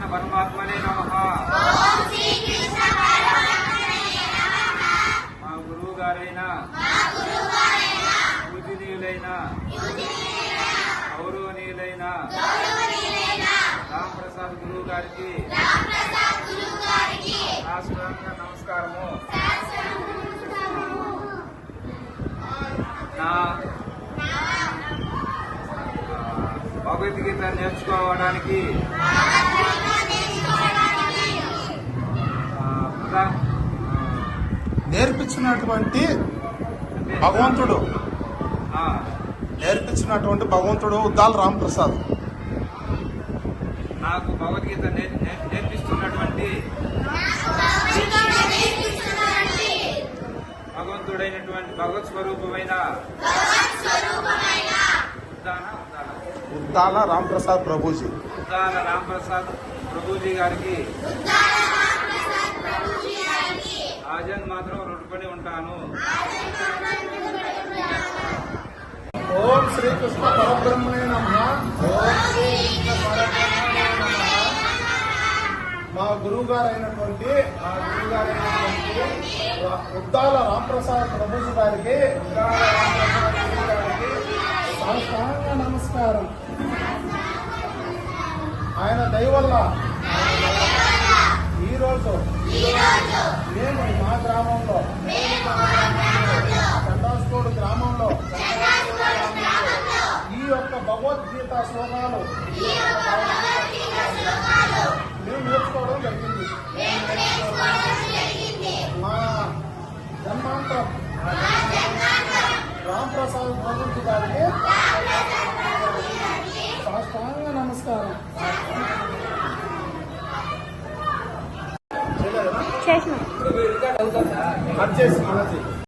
శ్రీకృష్ణ పరమాత్మనే నమ. మా గురువు గారైన పూజనీయులైన గౌరవనీయులైన రామప్రసాద్ గురువు గారికి రాష్ట్రంగా నమస్కారము. నా భగవద్గీత నేర్చుకోవడానికి నేర్పించినటువంటి భగవంతుడు. ఆ, నేర్పించినటువంటి భగవంతుడు ఉద్దాల రామప్రసాద్. నాకు భగవద్గీత నేర్పిస్తున్నటువంటి భగవంతుడైనటువంటి భగవత్ స్వరూపమైన ఉద్దాల రామప్రసాద్ ప్రభుజీ. ఉద్దాన రాంప్రసాద్ ప్రభుజీ గారికి రుణపడి ఓం శ్రీకృష్ణ పరబ్రహ్మణే నమ ఓం శ్రీకృష్ణ పరబ్రహ్మణే నమ. మా గురువు గారు అయినటువంటి మా గురువు గారు అయినటువంటి ఉద్దాల రామప్రసాద్ ప్రభుజీ గారికి ఉద్దాల రామప్రసాద్ ప్రభుజీ గారికి సాష్టాంగ నమస్కారం. ఆయన దయ వల్ల ఈరోజు మేము మా గ్రామంలో చందాస్కోడు గ్రామంలో ఈ యొక్క భగవద్గీత శ్లోకాలు మేము నేర్చుకోవడం జరిగింది. మా జన్మాంతరం రాంప్రసాద్ ప్రభుత్వ గారికి సాష్టాంగ నమస్కారం చేయలేదా? చేసిన.